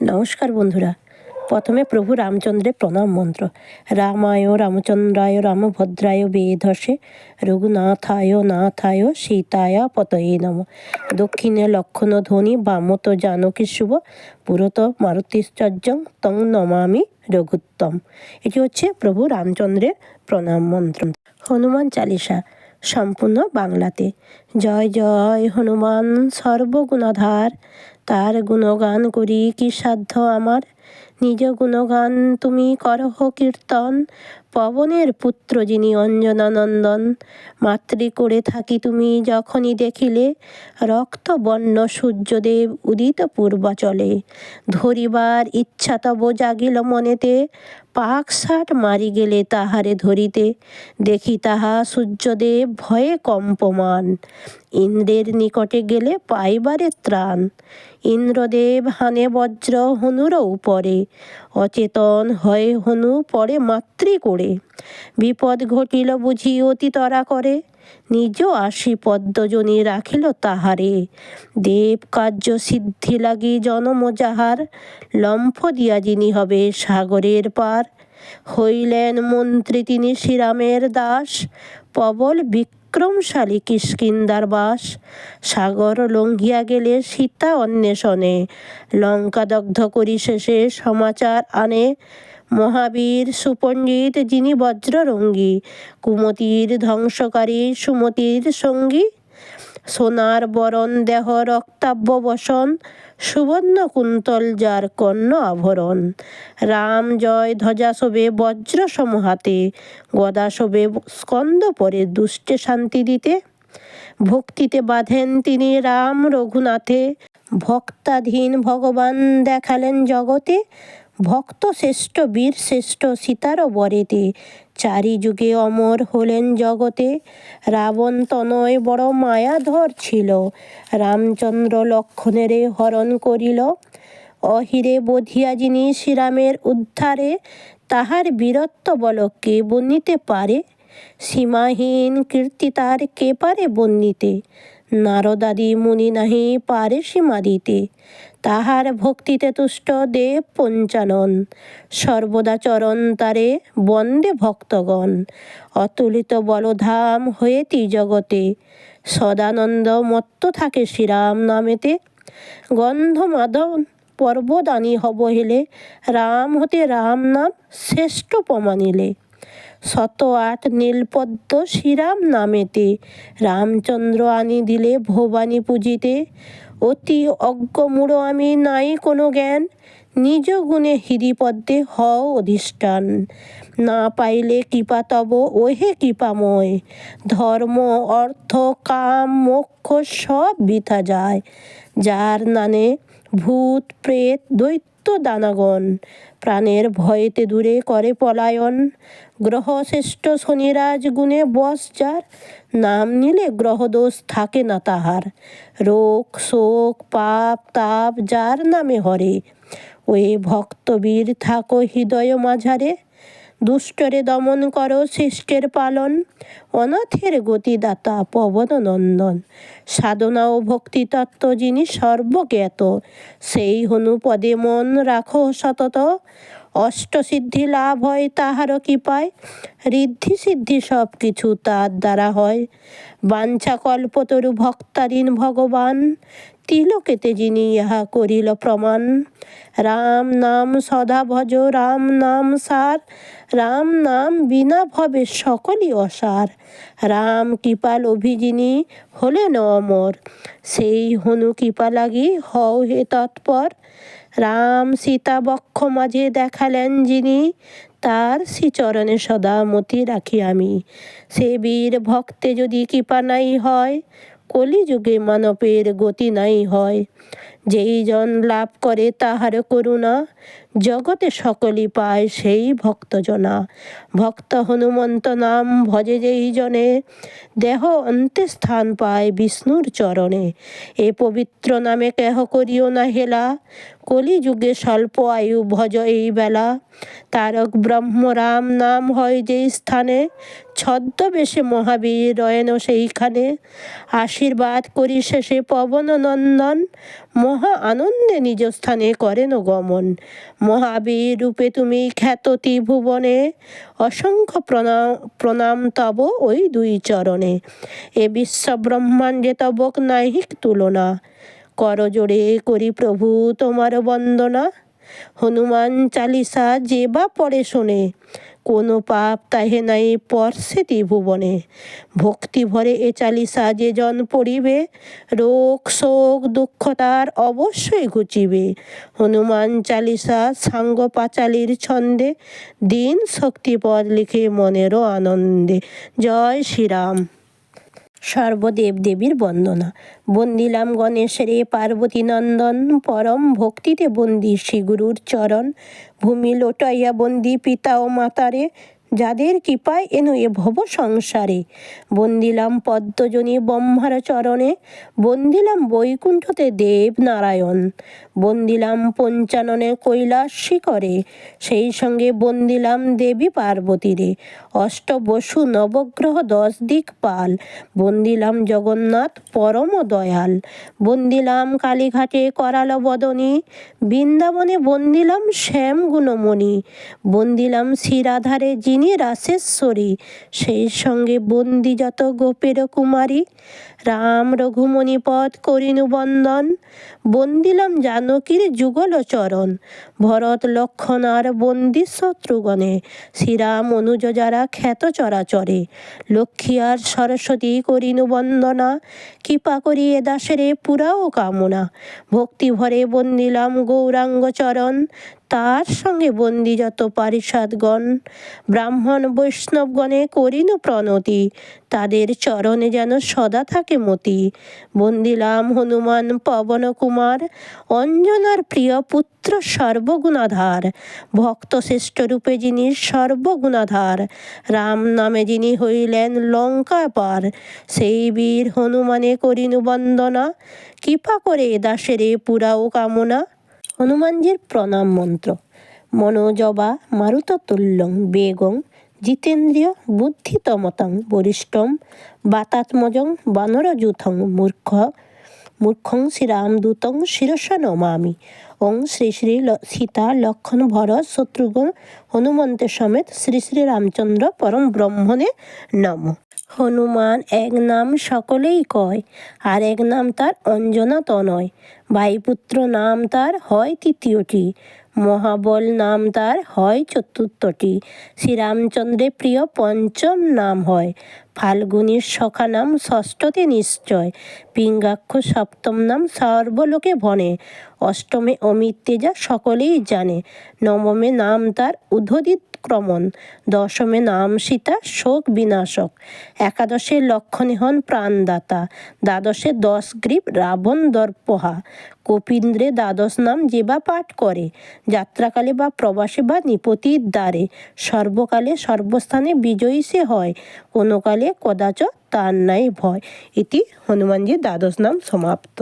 নমস্কার বন্ধুরা। প্রথমে প্রভু রামচন্দ্রের প্রণাম মন্ত্র। রামায় রামচন্দ্রায় রামভদ্রায় বেধসে রঘুনাথায় নাথায় সীতায় পতয়ে নম। দক্ষিণে লক্ষণ ধ্বনি, বামত জানকী শুভ, পুরত মারুতিশ্চর্যং তং নমামি রঘুত্তম। এটি হচ্ছে প্রভু রামচন্দ্রের প্রণাম মন্ত্র। হনুমান চালিসা, সম্পূর্ণ বাংলাতে। জয় জয় হনুমান, সর্বগুণাধার। তার গুণগান করি কি সাধ্য আমার? নিজ গুণগান তুমি করহ কীর্তন। পবনের পুত্র যিনি অঞ্জনানন্দন, মাতৃ করে থাকি তুমি যখনই দেখিলে, রক্তবর্ণ সূর্যদেব উদিত পূর্বাচলে। ধরিবার ইচ্ছা তব জাগিল মনেতে, পাকসাট মারি গেলে তাহারে ধরিতে। দেখি তাহা সূর্যদেব ভয়ে কম্পমান। ইন্দ্রের নিকটে গেলে পাইবারে ত্রাণ। ইন্দ্রদেব হানে বজ্র হনুর উপরে। অচেতন হয়ে হনু পরে মাতৃ করে। বিপদ ঘটিল বুঝি অতি তরা করে। নিজ আসি পদ্মজনী রাখিল তাহারে। দেব কার্য সিদ্ধি লাগি জনম যাহার। লম্ফ দিয়া যিনি হবে সাগরের পার। হইলেন মন্ত্রী তিনি শ্রীরামের দাস। প্রবল বিক্রমশালী কিষ্কিন্দার বাস। সাগর লঙ্ঘিয়া গেলে সীতা অন্বেষণে। লঙ্কা দগ্ধ করি শেষে সমাচার আনে। মহাবীর সুপণ্ডিত যিনি বজ্ররঙ্গী, কুমতির ধ্বংসকারী সুমতির সঙ্গী। সোনার বরণ দেহ রক্তাব্য বসন, সুবর্ণ কুন্তল যার কর্ণ আভরণ। রাম জয় ধ্বজা শোভে বজ্র সমহাতে, গদা শোভে স্কন্দ পরে দুষ্টে শান্তি দিতে। ভক্তিতে বাঁধেন তিনি রাম রঘুনাথে, ভক্তাধীন ভগবান দেখালেন জগতে। ভক্ত শ্রেষ্ঠ বীর শ্রেষ্ঠ সীতারও বরেতে। চারি যুগে অমর হলেন জগতে। রাবণ তনয় বড় মায়াধর ছিল। রামচন্দ্র লক্ষণেরে হরণ করিল। অহিরে বধিয়া যিনি শ্রীরামের উদ্ধারে, তাহার বীরত্ব বল কে বর্ণিতে পারে? সীমাহীন কীর্তি তার কে পারে বর্ণিতে? নারদাদি মুনি নাহি পারে সীমা দিতে। তাহার ভক্তিতে তুষ্ট দেব পঞ্চানন। সর্বদা চরণ তারে বন্দে ভক্তগণ। অতুলিত বলধাম হয়েতি জগতে। সদানন্দ মত্ত থাকে শ্রীরাম নামেতে। গন্ধ মাধব পর্বদানি হব হেলে। রাম হতে রাম নাম শ্রেষ্ঠ প্রমাণিলে শত আট নীলপদ্ম শ্রীরাম নামেতে। রামচন্দ্র আনি দিলে ভবানী পুজিতে। অতি অজ্ঞমূঢ় আমি নাই কোনো জ্ঞান। নিজ গুণে হিরিপদ্মে হও অধিষ্ঠান। না পাইলে কৃপা তব ওহে কৃপাময়। ধর্ম, অর্থ, কাম, মোক্ষ সব বৃথা যায়। যার নানে ভূত, প্রেত, দৈত্য, দানাগণ, প্রাণের ভয়েতে দূরে করে পলায়ন। গ্রহশ্রেষ্ঠ শনিরাজ গুণে বস যার, নাম নিলে গ্রহদোষ থাকে না তাহার। রোগ, শোক, পাপ, তাপ যার নামে হরে। ওই ভক্তবীর থাকো হৃদয় মাঝারে দুষ্টরে দমন করো শিষ্টের পালন। অনাথের গতিদাতা পবন নন্দন। সাধনা ও ভক্তি তত্ত্ব যিনি সর্বজ্ঞাত, সেই হনুপদে মন রাখো সতত। অষ্টসিদ্ধি লাভ হয় তাহারও কৃপায় ঋদ্ধি সিদ্ধি সব কিছু তার দ্বারা হয়। বাঞ্ছা কল্পতরু ভক্তাধীন ভগবান, তিলকেতে যিনি ইহা করিল প্রমাণ। রাম নাম সদা ভজ, রাম নাম সার, রাম নাম বিনা ভবে সকলই অসার। রাম কৃপাল অভিজিনী হলেন অমর, সেই হনু কৃপা লাগি হও হে তৎপর। রাম সীতা বক্ষ মাঝে দেখালেন যিনি, তার শ্রীচরণে সদা মতি রাখি আমি। সে বীর ভক্তে যদি কৃপা নাই হয়, কলিযুগে মানবের গতি নাই হয়। যেই জন লাভ করে তাহার করুণা, জগতে সকলই পায় সেই ভক্তজনা। ভক্ত হনুমন্ত নাম ভজে যেই জনে দেহ অন্তে স্থান পায় বিষ্ণুর চরণে। এ পবিত্র নামে কেহ করিও না হেলা, কলিযুগে স্বল্প আয়ু ভজ এই বেলা তারক ব্রহ্ম রাম নাম হয় যেই স্থানে, ছদ্মবেশে মহাবীর রয়েন সেইখানে। আশীর্বাদ করি শেষে পবন নন্দন মহা আনন্দে নিজ স্থানে করেন গমন। মহাবীর রূপে তুমি খ্যাত ত্রিভুবনে, অসংখ্য প্রণাম প্রণাম তব ওই দুই চরণে। এ বিশ্ব ব্রহ্মাণ্ডে তবক নাহিক তুলনা। করজোড়ে করি প্রভু তোমার বন্দনা। হনুমান চালিসা যে বা পড়ে শোনে। কোনো পাপ তাহে নাই পরশে ভুবনে। ভক্তি ভরে এ চালিসা যে জন পড়িবে। রোগ, শোক, দুঃখ তার অবশ্যই ঘুচিবে। হনুমান চালিসা, সাঙ্গ পাঁচালির ছন্দে। দিন শক্তিপদ লিখে মনেরও আনন্দে। জয় শ্রীরাম। সর্বদেব দেবীর বন্দনা। বন্দিলাম গণেশের পার্বতী নন্দন, পরম ভক্তিতে বন্দি শ্রীগুরুর চরণ। ভূমি লোটাইয়া বন্দি পিতা ও মাতারে, যাদের কৃপায় এনু এ ভব সংসারে। বন্দিলাম পদ্মজনী ব্রহ্মার চরণে, বন্দিলাম বৈকুণ্ঠতে দেব নারায়ণ। বন্দিলাম পঞ্চাননে কৈলাস শিখরে, সেই সঙ্গে বন্দিলাম দেবী পার্বতীরে। অষ্টবসু নবগ্রহ দশ দিক পাল, বন্দিলাম জগন্নাথ পরম দয়াল। বন্দিলাম কালীঘাটে করাল বদনী, বৃন্দাবনে বন্দিলাম শ্যাম গুণমণি। বন্দিলাম শিরাধারে যিনি রাসেশ্বরী, সেই সঙ্গে বন্দি যত গোপের কুমারী। রাম রঘুমণি পদ করিনু বন্দন, বন্দিলাম জানকীর যুগল চরণ। ভরত, লক্ষণ আর বন্দি শত্রুগণে, শ্রীরাম অনুজ যারা খ্যাত চরাচরে। লক্ষ্মী আর সরস্বতী করিনু বন্দনা, কৃপা করি এ দাসেরে পুরাও কামনা। ভক্তি ভরে বন্দিলাম গৌরাঙ্গ চরণ তার সঙ্গে বন্দি যত পারিষদগণ, ব্রাহ্মণ বৈষ্ণবগণে করিনু প্রণতি। তাদের চরণে যেন সদা থাকে মতি। বন্দিলাম হনুমান, পবন কুমার, অঞ্জনার প্রিয় পুত্র সর্বগুণাধার। ভক্ত শ্রেষ্ঠ রূপে যিনি সর্বগুণাধার। রাম নামে যিনি হইলেন লঙ্কা পার সেই বীর হনুমানে করিনু বন্দনা। কৃপা করে দাসেরে পুরাও কামনা। হনুমানজির প্রণাম মন্ত্র। মনোজবা মারুততুল্যং বেগং জিতেন্দ্রিয় বুদ্ধিতমতং বরিষ্ঠম বাতাত্মজং বানরযুথং মূর্খ। মূর্খং শ্রীরামদূতং শিরসা নমামি। ওং শ্রী শ্রী সীতা লক্ষণ ভরত শত্রুঘ্ন হনুমন্তের সমেত শ্রী শ্রী রামচন্দ্র পরম ব্রহ্মণে নম। হনুমান এক নাম সকলেই কয়, আর এক নাম তার অঞ্জনা তনয়। ভাইপুত্র নাম তার হয় তৃতীয়টি, মহাবল নাম তার হয় চতুর্থটি। শ্রীরামচন্দ্রের প্রিয় পঞ্চম নাম হয়, ফাল্গুনীর সখা নাম ষষ্ঠতে নিশ্চয়, পিঙ্গাক্ষ সপ্তম নাম সর্বলোকে ভনে অষ্টমে অমিত তেজা সকলেই জানে, নবমে নাম তার উদ্ধদিত ক্রমণ দশমে নাম সীতা, শোক বিনাশক। একাদশে লক্ষণে হন প্রাণদাতা। দ্বাদশে দশ গ্রীব, রাবণ দর্পহা। কপিন্দ্রে দ্বাদশ নাম যে বা পাঠ করে। যাত্রাকালে বা প্রবাসে বা নিপতির দ্বারে। সর্বকালে সর্বস্থানে বিজয়ী সে হয়। কোনো কালে কদাচ তার নাই ভয়। এটি হনুমানজির দ্বাদশ নাম সমাপ্ত।